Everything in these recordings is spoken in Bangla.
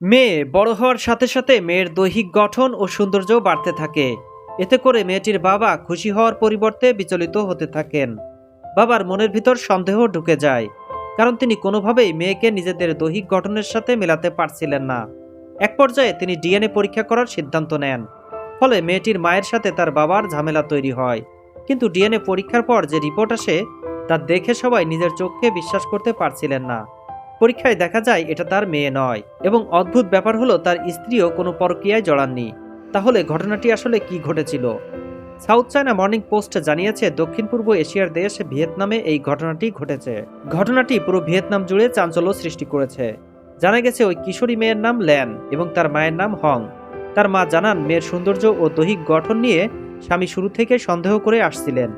মেয়ে বড় হওয়ার সাথে সাথে মেয়ের দৈহিক গঠন ও সৌন্দর্য বাড়তে থাকে। এতে করে মেয়েটির বাবা খুশি হওয়ার পরিবর্তে বিচলিত হতে থাকেন। বাবার মনের ভিতর সন্দেহ ঢুকে যায়, কারণ তিনি কোনোভাবেই মেয়েকে নিজেদের দৈহিক গঠনের সাথে মেলাতে পারছিলেন না। এক পর্যায়ে তিনি ডিএনএ পরীক্ষা করার সিদ্ধান্ত নেন, ফলে মেয়েটির মায়ের সাথে তার বাবার ঝামেলা তৈরি হয়। কিন্তু ডিএনএ পরীক্ষার পর যে রিপোর্ট আসে, তা দেখে সবাই নিজের চোখকে বিশ্বাস করতে পারছিলেন না। পরীক্ষায় দেখা যায় এটা তার মেয়ে নয় এবং অদ্ভুত ব্যাপার হলো তার স্ত্রীও কোনো পরকীয়ায় জড়াননি। তাহলে ঘটনাটি আসলে কি ঘটেছিল? সাউথ চায়না মর্নিং পোস্ট জানিয়েছে দক্ষিণ পূর্ব এশিয়ার দেশ ভিয়েতনামে এই ঘটনাটি ঘটেছে। ঘটনাটি পুরো ভিয়েতনাম জুড়ে চাঞ্চল্য সৃষ্টি করেছে। জানা গেছে ওই কিশোরী মেয়ের নাম ল্যান এবং তার মায়ের নাম হং। তার মা জানান, মেয়ের সৌন্দর্য ও দৈহিক গঠন নিয়ে স্বামী শুরু থেকে সন্দেহ করে আসছিলেন।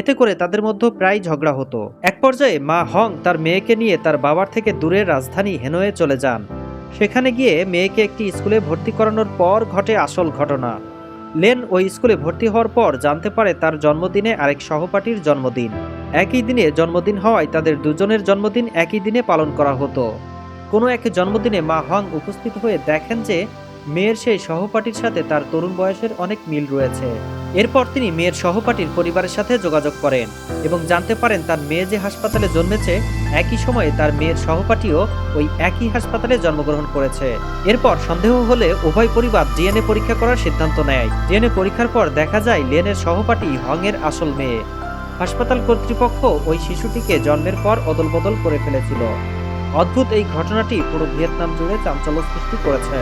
এতে করে তাদের মধ্যে প্রায় ঝগড়া হতো। এক পর্যায়ে মা হং তার মেয়েকে নিয়ে তার বাবার থেকে দূরে রাজধানী হেনয়ে চলে যান। সেখানে গিয়ে মেয়েকে একটি স্কুলে ভর্তি করানোর পর ঘটে আসল ঘটনা। লেন ওই স্কুলে ভর্তি হওয়ার পর জানতে পারে তার জন্মদিনে আরেক সহপাঠীর জন্মদিন। একই দিনে জন্মদিন হওয়ায় তাদের দুজনের জন্মদিন একই দিনে পালন করা হতো। কোনো এক জন্মদিনে মা হং উপস্থিত হয়ে দেখেন যে মেয়ের সেই সহপাঠীর সাথে তার তরুণ বয়সের অনেক মিল রয়েছে। এরপর তিনি মেয়ের সহপাঠীর পরিবারের সাথে যোগাযোগ করেন এবং জানতে পারেন তার মেয়ে যে হাসপাতালে জন্মেছে, একই সময়ে তার মেয়ের সহপাঠীও ওই একই হাসপাতালে জন্মগ্রহণ করেছে। এরপর সন্দেহ হলে উভয় পরিবার ডিএনএ পরীক্ষা করার সিদ্ধান্ত নেয়। ডিএনএ পরীক্ষার পর দেখা যায় লেনের সহপাঠী হংয়ের আসল মেয়ে। হাসপাতাল কর্তৃপক্ষ ওই শিশুটিকে জন্মের পর অদলবদল করে ফেলেছিল। অদ্ভুত এই ঘটনাটি পুরো ভিয়েতনাম জুড়ে চাঞ্চল্য সৃষ্টি করেছে।